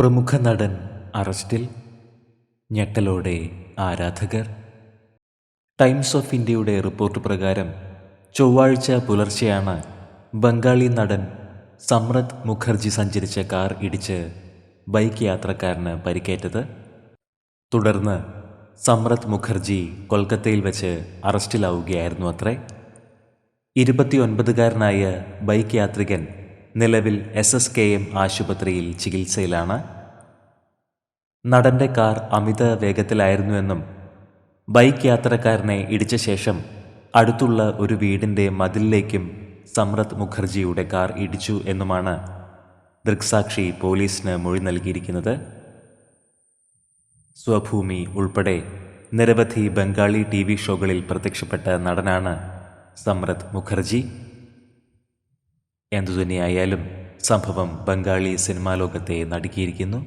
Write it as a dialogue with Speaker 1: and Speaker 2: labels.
Speaker 1: പ്രമുഖ നടൻ അറസ്റ്റിൽ ഞെട്ടലോടെ ആരാധകർ. ടൈംസ് ഓഫ് ഇന്ത്യയുടെ റിപ്പോർട്ട് പ്രകാരം ചൊവ്വാഴ്ച പുലർച്ചെയാണ് ബംഗാളി നടൻ സമ്രത് മുഖർജി സഞ്ചരിച്ച കാർ ഇടിച്ച് ബൈക്ക് യാത്രക്കാരന് പരിക്കേറ്റത്. തുടർന്ന് സമ്രത് മുഖർജി കൊൽക്കത്തയിൽ വെച്ച് അറസ്റ്റിലാവുകയായിരുന്നു അത്രേ. ഇരുപത്തിയൊൻപതുകാരനായ ബൈക്ക് യാത്രികൻ നിലവിൽ എസ് എസ് കെ എം ആശുപത്രിയിൽ ചികിത്സയിലാണ്. നടന്റെ കാർ അമിത വേഗത്തിലായിരുന്നുവെന്നും ബൈക്ക് യാത്രക്കാരനെ ഇടിച്ച ശേഷം അടുത്തുള്ള ഒരു വീടിന്റെ മതിലിലേക്കും സമ്രത് മുഖർജിയുടെ കാർ ഇടിച്ചു എന്നുമാണ് ദൃക്സാക്ഷി പോലീസിന് മൊഴി നൽകിയിരിക്കുന്നത്. സ്വഭൂമി ഉൾപ്പെടെ നിരവധി ബംഗാളി ടി വി ഷോകളിൽ പ്രത്യക്ഷപ്പെട്ട നടനാണ് സമ്രത് മുഖർജി. എന്തുതന്നെയായാലും സംഭവം ബംഗാളി സിനിമാ ലോകത്തെ നടുക്കിയിരിക്കുന്നു.